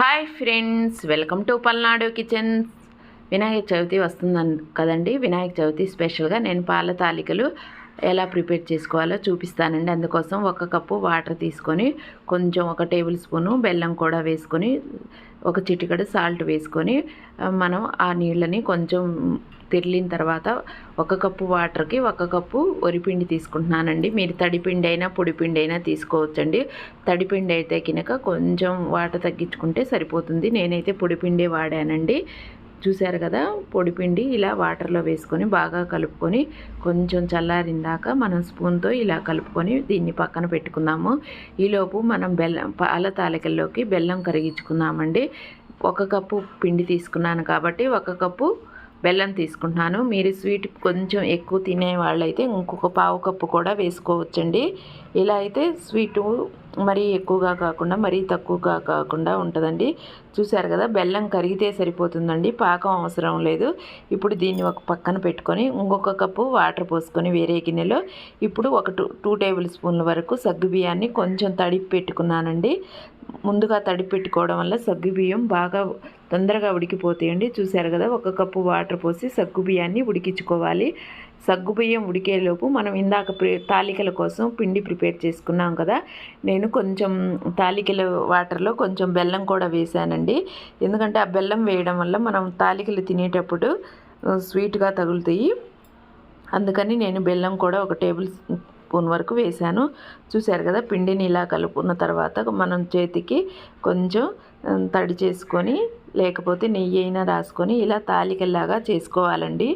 Hi friends welcome to Palnadu kitchens. Vinayaka Chavithi వస్తుందని కదండి? వినాయక చవితి స్పెషల్గా నేను పాల తాలికలు ఎలా ప్రిపేర్ చేసుకోవాలో చూపిస్తానండి. అందుకోసం ఒక కప్పు వాటర్ తీసుకొని కొంచెం ఒక టేబుల్ స్పూను బెల్లం కూడా వేసుకొని ఒక చిటికడ సాల్ట్ వేసుకొని మనం ఆ నీళ్ళని కొంచెం తిరిలిన తర్వాత ఒక కప్పు వాటర్కి ఒక కప్పు వరిపిండి తీసుకుంటున్నానండి. మీరు తడిపిండి అయినా పొడిపిండి అయినా తీసుకోవచ్చండి. తడిపిండి అయితే కనుక కొంచెం వాటర్ తగ్గించుకుంటే సరిపోతుంది. నేనైతే పొడిపిండి వాడానండి. చూశారు కదా పొడిపిండి ఇలా వాటర్లో వేసుకొని బాగా కలుపుకొని కొంచెం చల్లారిందాక మనం స్పూన్తో ఇలా కలుపుకొని దీన్ని పక్కన పెట్టుకుందాము. ఈలోపు మనం బెల్లం పాల తాలికల్లోకి బెల్లం కరిగించుకుందామండి. ఒక కప్పు పిండి తీసుకున్నాను కాబట్టి ఒక కప్పు బెల్లం తీసుకుంటున్నాను. మీరు స్వీట్ కొంచెం ఎక్కువ తినే వాళ్ళైతే ఇంకొక పావు కప్పు కూడా వేసుకోవచ్చండి. ఇలా అయితే స్వీటు మరీ ఎక్కువగా కాకుండా మరీ తక్కువగా కాకుండా ఉంటుందండి. చూశారు కదా బెల్లం కరిగితే సరిపోతుందండి. పాకం అవసరం లేదు. ఇప్పుడు దీన్ని ఒక పక్కన పెట్టుకొని ఇంకొక కప్పు వాటర్ పోసుకొని వేరే గిన్నెలో. ఇప్పుడు ఒక టూ టూ టేబుల్ స్పూన్ల వరకు సగ్గు బియ్యాన్ని కొంచెం తడిపి పెట్టుకున్నానండి. ముందుగా తడిపెట్టుకోవడం వల్ల సగ్గు బియ్యం బాగా తొందరగా ఉడికిపోతాయండి. చూశారు కదా ఒక కప్పు వాటర్ పోసి సగ్గు బియ్యాన్ని ఉడికించుకోవాలి. సగ్గు బియ్యం ఉడికేలోపు మనం ఇందాక ప్రి తాలికల కోసం పిండి ప్రిపేర్ చేసుకున్నాం కదా నేను కొంచెం తాలికల వాటర్లో కొంచెం బెల్లం కూడా వేసానండి ఎందుకంటే ఆ బెల్లం వేయడం వల్ల మనం తాలికలు తినేటప్పుడు స్వీట్గా తగులుతాయి. అందుకని నేను బెల్లం కూడా ఒక టేబుల్ స్పూన్ వరకు వేశాను. చూశారు కదా పిండిని ఇలా కలుపుకున్న తర్వాత మనం చేతికి కొంచెం తడి చేసుకొని లేకపోతే నెయ్యి అయినా రాసుకొని ఇలా తాలికల్లాగా చేసుకోవాలండి.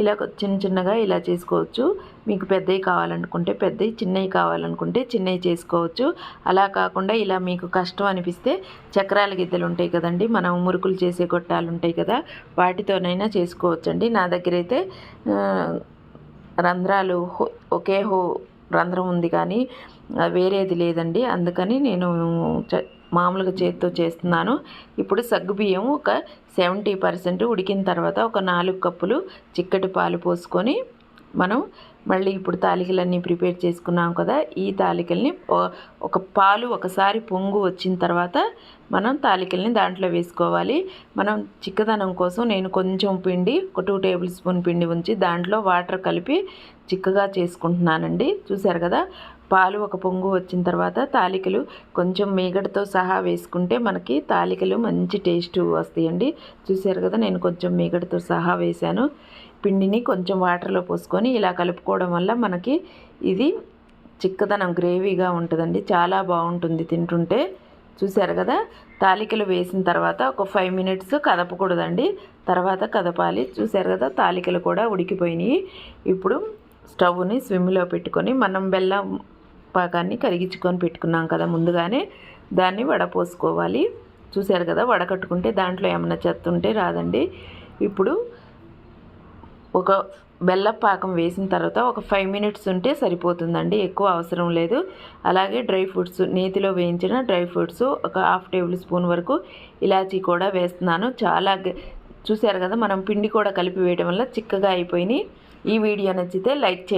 ఇలా చిన్న చిన్నగా ఇలా చేసుకోవచ్చు. మీకు పెద్దవి కావాలనుకుంటే పెద్దవి చిన్నవి కావాలనుకుంటే చిన్నవి చేసుకోవచ్చు. అలా కాకుండా ఇలా మీకు కష్టం అనిపిస్తే చక్రాల గిద్దెలు ఉంటాయి కదండి మనం మురుకులు చేసే గొట్టాలు ఉంటాయి కదా వాటితోనైనా చేసుకోవచ్చండి. నా దగ్గర అయితే రంధ్రాలు హో- ఒకే హో రంధ్రం ఉంది కానీ వేరేది లేదండి. అందుకని నేను చ- మామూలుగా చేతితో చేస్తున్నాను. ఇప్పుడు సగ్గుబియ్యం ఒక సెవెంటీ పర్సెంట్ ఉడికిన తర్వాత ఒక నాలుగు కప్పులు చిక్కటి పాలు పోసుకొని మనం మళ్ళీ ఇప్పుడు తాలికలన్నీ ప్రిపేర్ చేసుకున్నాం కదా ఈ తాలికల్ని ఒక పాలు ఒకసారి పొంగు వచ్చిన తర్వాత మనం తాలికల్ని దాంట్లో వేసుకోవాలి. మనం చిక్కదనం కోసం నేను కొంచెం పిండి ఒక టూ టేబుల్ స్పూన్ పిండి ఉంచి దాంట్లో వాటర్ కలిపి చిక్కగా చేసుకుంటున్నానండి. చూశారు కదా పాలు ఒక పొంగు వచ్చిన తర్వాత తాలికలు కొంచెం మీగడతో సహా వేసుకుంటే మనకి తాలికలు మంచి టేస్ట్ వస్తాయండి. చూశారు కదా నేను కొంచెం మీగడతో సహా వేశాను. పిండిని కొంచెం వాటర్లో పోసుకొని ఇలా కలుపుకోవడం వల్ల మనకి ఇది చిక్కదనం గ్రేవీగా ఉంటుందండి. చాలా బాగుంటుంది తింటుంటే. చూశారు కదా? తాలికలు వేసిన తర్వాత ఒక ఫైవ్ మినిట్స్ కదపకూడదండి. తర్వాత కదపాలి. చూశారు కదా? తాలికలు కూడా ఉడికిపోయినాయి. ఇప్పుడు స్టవ్ని స్విమ్లో పెట్టుకొని మనం బెల్లం పాకాన్ని కరిగించుకొని పెట్టుకున్నాం కదా ముందుగానే. దాన్ని వడపోసుకోవాలి చూశారు కదా? వడకట్టుకుంటే దాంట్లో ఏమైనా చెత్త ఉంటే రాదండి. ఇప్పుడు ఒక బెల్లం పాకం వేసిన తర్వాత ఒక ఫైవ్ మినిట్స్ ఉంటే సరిపోతుందండి ఎక్కువ అవసరం లేదు. అలాగే డ్రై ఫ్రూట్స్ నేతిలో వేయించిన డ్రై ఫ్రూట్స్ ఒక హాఫ్ టేబుల్ స్పూన్ వరకు ఇలాచీ కూడా వేస్తున్నాను. చాలా చూశారు కదా మనం పిండి కూడా కలిపి వేయడం వల్ల చిక్కగా అయిపోయినాయి. ఈ వీడియో నచ్చితే లైక్ చేయండి.